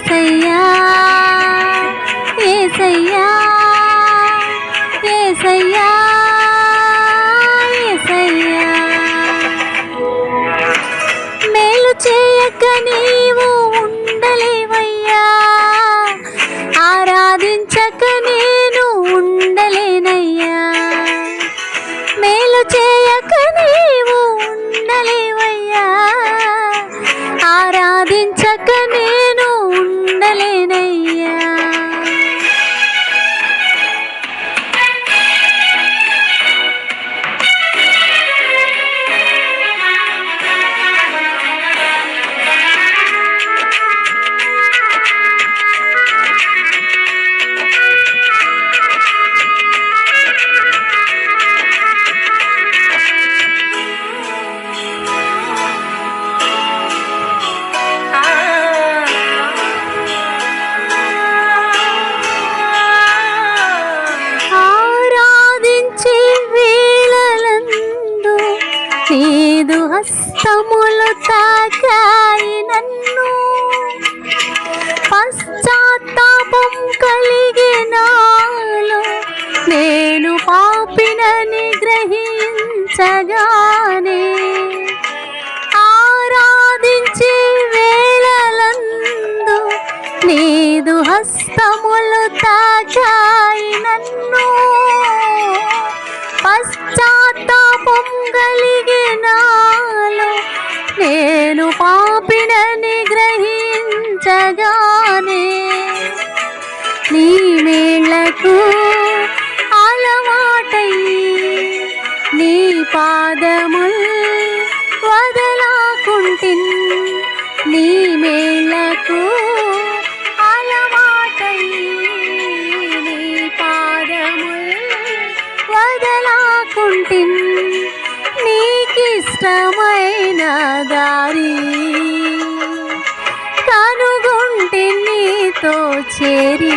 可以 చూసగానే ఆరాధించి వేళలందు నీదు హస్తములు తాగా పాదముల్ వదలాకుంటిన్ నీ మేళకు అలవాటై వదలాకుంటిన్ నీకిష్టమైన దారి కనుగుంటి నీతో చేరీ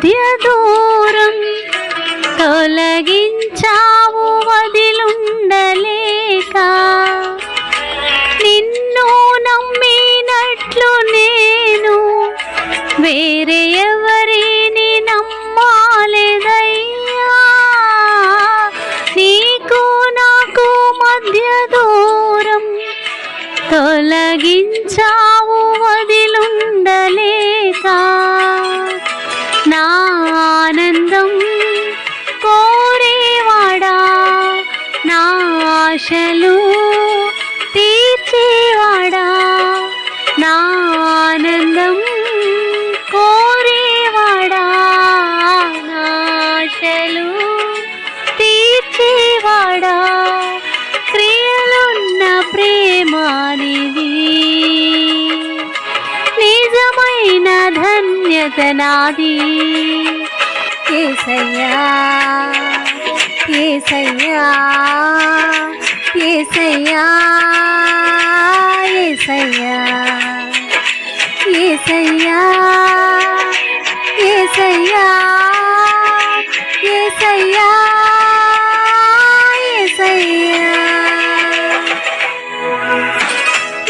跌住。ఆశలు తీర్చేవాడా? నా ఆనందం కోరేవాడా? నాశలు తీర్చేవాడా? క్రియలున్న ప్రేమానిది నిజమైన ధన్యత నాది. ఏసయ్యా ఏసయ్యా ఏసయ్యా ఏసయ్యా ఏసయ్యా ఏసయ్యా ఏసయ్యా ఏసయ్యా.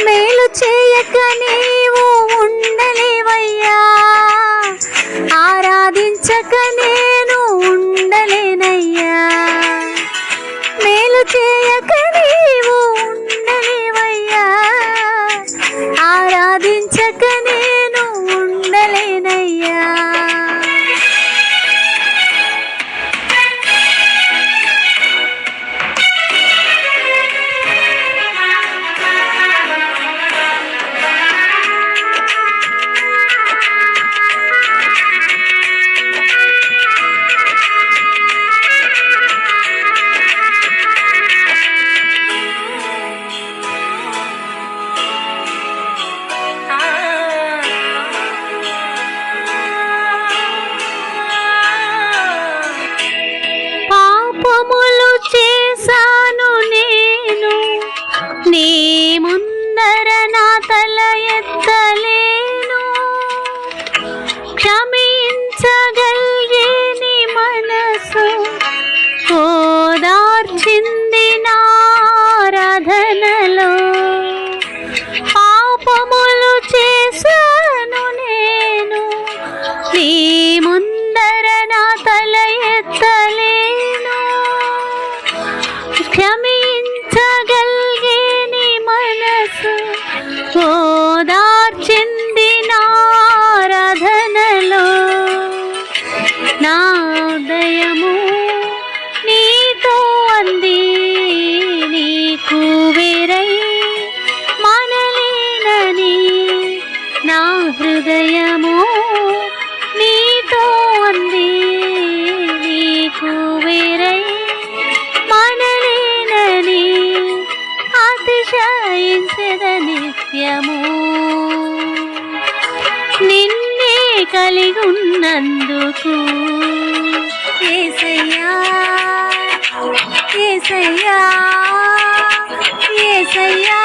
మేలు చేయక నీవు ఉండలేవయ్యా. ఆరాధించక శాయించద నిత్యము. నిన్నే కలిగున్నందుకు ఏసయ్యా కేసయ్యా కేసయ్యా